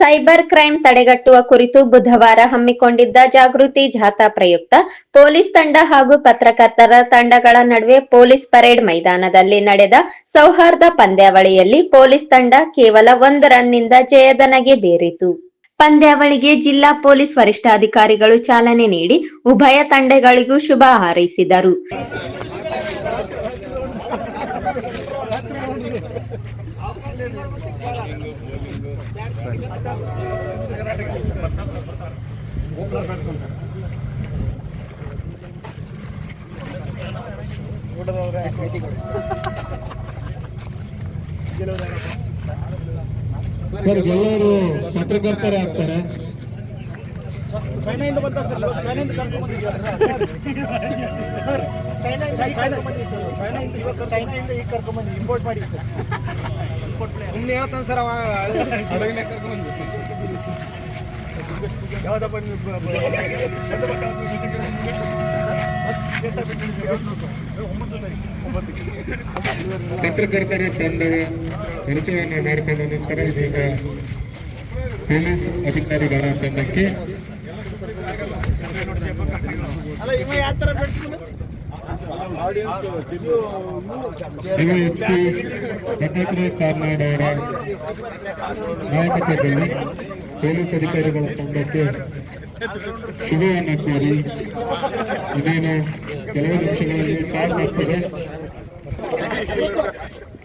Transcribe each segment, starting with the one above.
Cyber crime ತಡೆಗಟ್ಟುವ ಕುರಿತು ಬುಧವಾರ ಹಮ್ಮಿಕೊಂಡಿದ್ದ ಜಾಗೃತಿ ಜಾಥಾ ಪ್ರಯುಕ್ತ ಪೊಲೀಸ್ ತಂಡ ಹಾಗೂ ಪತ್ರಕರ್ತರ ತಂಡಗಳ ನಡುವೆ ಪೊಲೀಸ್ ಪರೇಡ್ ಮೈದಾನದಲ್ಲಿ ನಡೆದ ಸೌಹಾರ್ದ ಪಂದ್ಯಾವಳಿಯಲ್ಲಿ ಪೊಲೀಸ್ ತಂಡ ಕೇವಲ ಒಂದು ರನ್ನಿಂದ ಜಯದನಗೆ ಬೇರಿತು. ಪಂದ್ಯಾವಳಿಗೆ ಜಿಲ್ಲಾ ಪೊಲೀಸ್ ವರಿಷ್ಠಾಧಿಕಾರಿಗಳು ಚಾಲನೆ ನೀಡಿ ಉಭಯ ತಂಡಗಳಿಗೂ ಶುಭ ಹಾರೈಸಿದರು. ಸರ್ ಗೆಲ್ಲೋರು ಪತ್ರಕರ್ತರೇ ಆಗ್ತಾರೆ? ಚೈನಾದಿಂದ ಬಂದ ಸರ್ ಚೈನಾದಿಂದ ಕರ್ಕೊಂಡು ಬಂದಿದ್ದೀವಿ ಸರ್ ಚೈನಾಯಿಂದ ಚೈನಾ ಚೈನಾಯಿಂದ ಇವಾಗ ಚೈನಾಯಿಂದ ಈಗ ಕರ್ಕೊಂಡ್ಬಂದಿ ಇಂಪೋರ್ಟ್ ಮಾಡಿ ಸರ್ ಸುಮ್ಮನೆ ಹೇಳ್ತಾನೆ ಸರ್ ಅವ ಯಾವುದಪ್ಪ ಪತ್ರಕರ್ತರ ತಂಡದ ಪರಿಚಯವನ್ನು ಮಾಡಿಕೊಂಡ ನಂತರ ಇದೀಗ ಪೊಲೀಸ್ ಅಧಿಕಾರಿಗಳ ತಂಡಕ್ಕೆ ಅಲ್ಲ ಇವ ಯಾವ ಥರ ಬೆಳೆಸ್ಕೊಂಡು ಡಿವೈಎಸ್ಪಿ ದತ್ತಾತ್ರೇಯ ಕಾರ್ನಾಡ್ ಅವರ ನಾಯಕತ್ವದಲ್ಲಿ ಪೊಲೀಸ್ ಅಧಿಕಾರಿಗಳ ತಂಡಕ್ಕೆ ಶುಭವನ್ನು ಕೋರಿ ಇನ್ನೇನು ಕೆಲವು ನಿಮಿಷಗಳಲ್ಲಿ ಪಾಸ್ ಆಗ್ತದೆ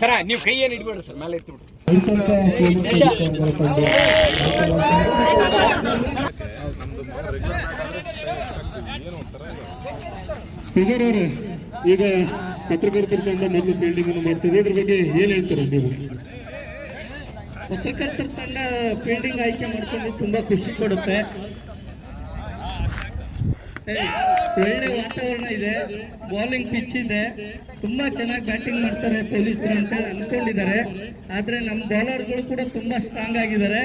ಸರ ನೀವು ಕೈ ಏನು ಇಡ್ಬೇಡ್ರಿ ಸರ್? ಮೇಲೆ ಇತ್ತು ಬಿಡ್ರಿ. ಈಗ ಪತ್ರಕರ್ತರ ತಂಡ ಮೊದಲು ಫೀಲ್ಡಿಂಗ್ ಅನ್ನು ಮಾಡ್ತೀವಿ. ಇದ್ರ ಬಗ್ಗೆ ಏನ್ ಹೇಳ್ತಾರೆ ನೀವು? ಪತ್ರಕರ್ತರ ತಂಡ ಫೀಲ್ಡಿಂಗ್ ಆಯ್ಕೆ ಮಾಡ್ಕೊಂಡು ತುಂಬಾ ಖುಷಿ ಕೊಡುತ್ತೆ ಒಳ್ಳೆ ವಾತಾವರಣ ಇದೆ. ಬೌಲಿಂಗ್ ಪಿಚ್ ಇದೆ. ತುಂಬಾ ಚೆನ್ನಾಗಿ ಬ್ಯಾಟಿಂಗ್ ಮಾಡ್ತಾರೆ ಪೊಲೀಸರು ಅಂತ ಅನ್ಕೊಂಡಿದ್ದಾರೆ. ಆದ್ರೆ ನಮ್ಮ ಬೌಲರ್ಗಳು ಕೂಡ ತುಂಬಾ ಸ್ಟ್ರಾಂಗ್ ಆಗಿದ್ದಾರೆ.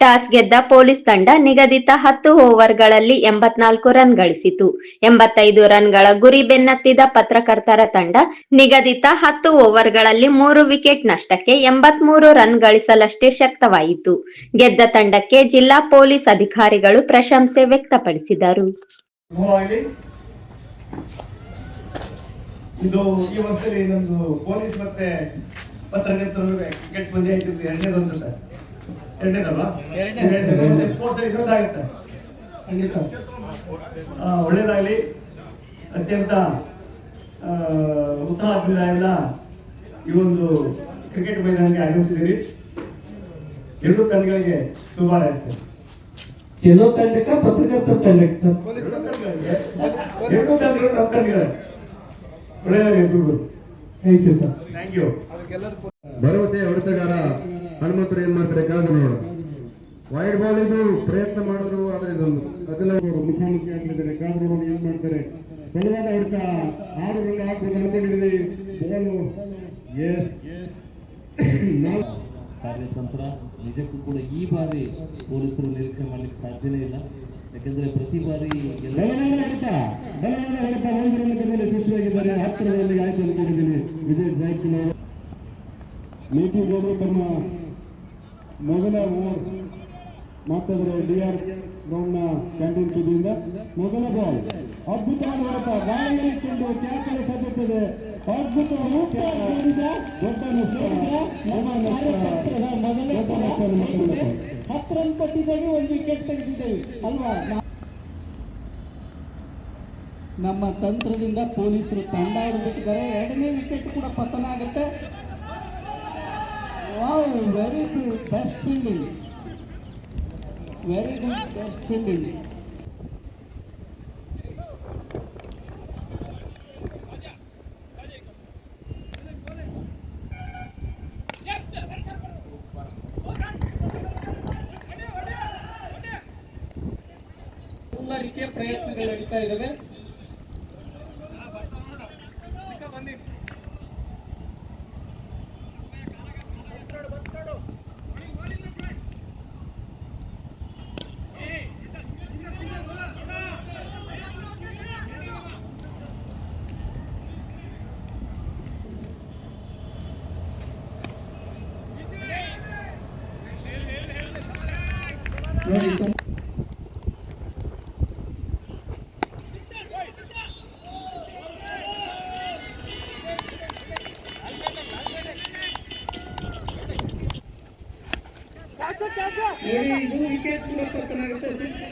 ಟಾಸ್ ಗೆದ್ದ ಪೊಲೀಸ್ ತಂಡ ನಿಗದಿತ ಹತ್ತು ಓವರ್ಗಳಲ್ಲಿ ಎಂಬತ್ನಾಲ್ಕು ರನ್ ಗಳಿಸಿತು. ಎಂಬತ್ತೈದು ರನ್ಗಳ ಗುರಿ ಬೆನ್ನತ್ತಿದ ಪತ್ರಕರ್ತರ ತಂಡ ನಿಗದಿತ ಹತ್ತು ಓವರ್ಗಳಲ್ಲಿ ಮೂರು ವಿಕೆಟ್ ನಷ್ಟಕ್ಕೆ ಎಂಬತ್ಮೂರು ರನ್ ಗಳಿಸಲಷ್ಟೇ ಶಕ್ತವಾಯಿತು. ಗೆದ್ದ ತಂಡಕ್ಕೆ ಜಿಲ್ಲಾ ಪೊಲೀಸ್ ಅಧಿಕಾರಿಗಳು ಪ್ರಶಂಸೆ ವ್ಯಕ್ತಪಡಿಸಿದರು. ಇದು ಈ ವರ್ಷದಲ್ಲಿ ಪೊಲೀಸ್ ಮತ್ತೆ ಪತ್ರಕರ್ತರು ಕ್ರಿಕೆಟ್ ಪಂದ್ಯ ಆಯ್ತು ಎರಡನೇದು ಅನ್ಸುತ್ತೆ ಎರಡನೇದಲ್ವಾ ಎರಡನೇ ಸ್ಪೋರ್ಟ್ಸ್ ಇನ್ನೊಂದಾಗುತ್ತೆ ಖಂಡಿತ. ಒಳ್ಳೇದಾಗಲಿ. ಅತ್ಯಂತ ಉತ್ಸಾಹದಿಂದ ಎಲ್ಲ ಈ ಒಂದು ಕ್ರಿಕೆಟ್ ಮೈದಾನಕ್ಕೆ ಆಗಮಿಸಿದ್ದೀರಿ. ಎರಡು ತಂಡಗಳಿಗೆ ಶುಭ ಹಾರೈಸ್ತೇನೆ. ಕೆಲವು ತಂಡಕ್ಕೆ ಪತ್ರಕರ್ತರ ತಂಡಕ್ಕೆ ಸರ್. ಎರಡು ತಂಡಗಳು ನಮ್ಮ ತಂಡಗಳೇ. ಒಳ್ಳೇದಾಗಿ thank you sir thank you ಭರವಸೆ ಹೊಡೆತಗಾರ ಹನುಮಂತರು ಏನ್ ಮಾಡ್ತಾರೆ ಕಾದು ನೋಡ. ವೈಡ್ ಬಾಲ್ ಇದು ಪ್ರಯತ್ನ ಮಾಡಿದ್ರು ಆದ್ರೆ ಇದೊಂದು ಅದೆಲ್ಲ ಮುಖಾಮುಖಿ ಆಗ್ತಿದ್ದಾರೆ ಕಾದು ನೋಡಿ ಏನ್ ಮಾಡ್ತಾರೆ. ಬಲವಾದ ಹೊಡೆತ. ಆರು ರನ್ ಆಗ್ಬೋದು ಅನ್ಕೊಂಡಿದ್ದೀವಿ ಬಾಲು ಎಸ್ ಕಾರ್ಯತಂತ್ರ ನಿಜಕ್ಕೂ ಕೂಡ ಈ ಬಾರಿ ಪೊಲೀಸರು ನಿರೀಕ್ಷೆ ಮಾಡ್ಲಿಕ್ಕೆ ಸಾಧ್ಯನೇ ಇಲ್ಲ. ಯಾಕಂದ್ರೆ ಪ್ರತಿ ಬಾರಿ ಎಲ್ಲ ಬಲವಾದ ಹೊಡೆತ. ಬಲವಾದ ಹೊಡೆತ. ಒಂದು ರನ್ ಕದಲ್ಲಿ ಯಶಸ್ವಿಯಾಗಿದ್ದಾರೆ ಹತ್ತಿರದಲ್ಲಿ ಆಯ್ತು ಅನ್ಕೊಂಡಿದ್ದೀನಿ ವಿಜಯ್ ಸಾಯ್ಕಿಲ್ ಅವರು ತಮ್ಮ ಮೊದಲ ಓವರ್ ಮಾತದರೆ ಡಿ ಆರ್ ಗ್ರೌಂಡ್ನ ಕ್ಯಾಂಟೀನ್ ತುದಿಯಿಂದ ಮೊದಲ ಬಾಲ್. ಅದ್ಭುತವಾದ ಹೊಡೆತ. ಗಾಳಿಯಲ್ಲಿ ಚೆಂಡು ಕ್ಯಾಚ್ ಅನ್ನು ಸಾಧ್ಯತೆ ತಂಡಕ್ಕೆ. ಹತ್ತು ರನ್ ಕೊಟ್ಟಿದ್ದೇವೆ ಒಂದು ವಿಕೆಟ್ ತೆಗೆದಿದ್ದೇವೆ. ಅಲ್ವಾ? ನಮ್ಮ ತಂತ್ರದಿಂದ ಪೊಲೀಸರು ತಂಡ ಹಿಡಿದಿಟ್ಟಿದ್ದಾರೆ. ಎರಡನೇ ವಿಕೆಟ್ ಕೂಡ ಪತನ ಆಗುತ್ತೆ. Wow very best fielding very good best fielding ರೀತಿಯ ಪ್ರಯತ್ನಗಳು ನಡೀತಾ ಇದ್ದಾವೆ. ನೋಡಿ ತುಂಬ ನೋಡಿ ಇದು ವಿಕೆಟ್ ಕೂಡ ಪತನ ಆಗುತ್ತೆ